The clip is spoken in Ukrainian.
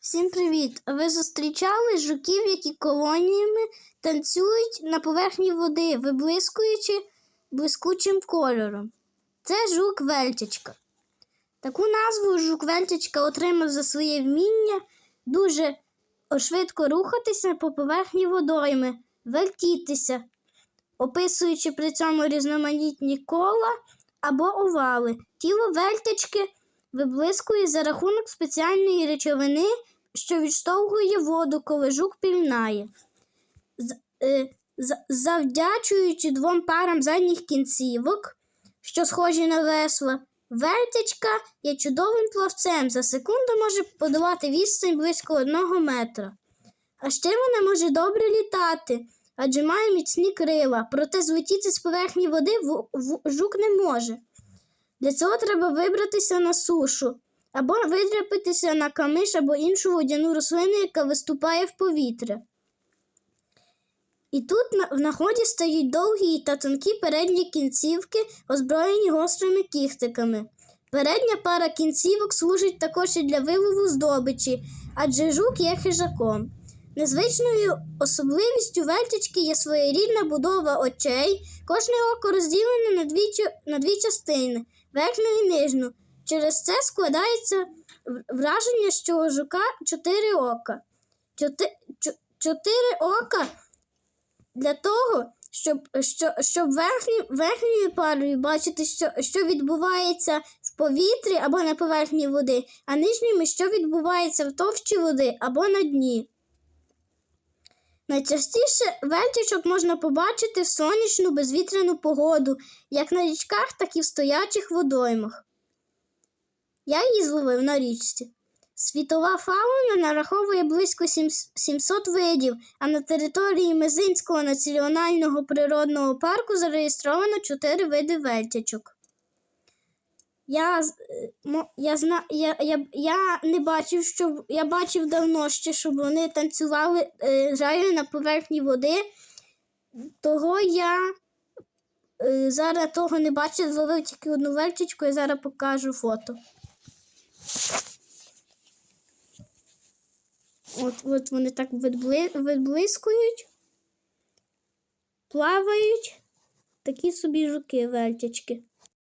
Всім привіт! Ви зустрічали жуків, які колоніями танцюють на поверхні води, виблискуючи блискучим кольором. Це жук Вельтячка. Таку назву жук Вельтячка отримав за своє вміння дуже швидко рухатися по поверхні водойми, вертітися, описуючи при цьому різноманітні кола або овали. Тіло вельтячки виблискує за рахунок спеціальної речовини, що відштовхує воду, коли жук пірнає. З- е, Завдячуючи двом парам задніх кінцівок, що схожі на весла, вертячка є чудовим плавцем. За секунду може подолати відстань близько одного метра. А ще вона може добре літати, адже має міцні крила, проте злетіти з поверхні води в- в- жук не може. Для цього треба вибратися на сушу або видряпитися на камиш або іншу водяну рослину, яка виступає в повітря. І тут в наході стають довгі та тонкі передні кінцівки, озброєні гострими кіхтиками. Передня пара кінцівок служить також і для вилову здобичі, адже жук є хижаком. Незвичною особливістю вельтички є своєрідна будова очей. Кожне око розділене на дві, на дві частини верхню і нижню. Через це складається враження, що у жука чотири ока. Чоти, чотири ока для того, щоб, що, щоб верхні, верхньою парою бачити, що, що відбувається в повітрі або на поверхні води, а нижніми, що відбувається в товщі води або на дні. Найчастіше вельтичок можна побачити в сонячну безвітряну погоду, як на річках, так і в стоячих водоймах. Я її зловив на річці. Світова фауна нараховує близько 700 видів, а на території Мезинського національного природного парку зареєстровано 4 види вельтячок. Я, я, зна, я, я, я не бачив, що я бачив давно ще, щоб вони танцювали е, жаю на поверхні води. Того я е, зараз того не бачив, зловив тільки одну вельтячку і зараз покажу фото. От, от вони так відбли, відблискують, плавають. Такі собі жуки вельтячки.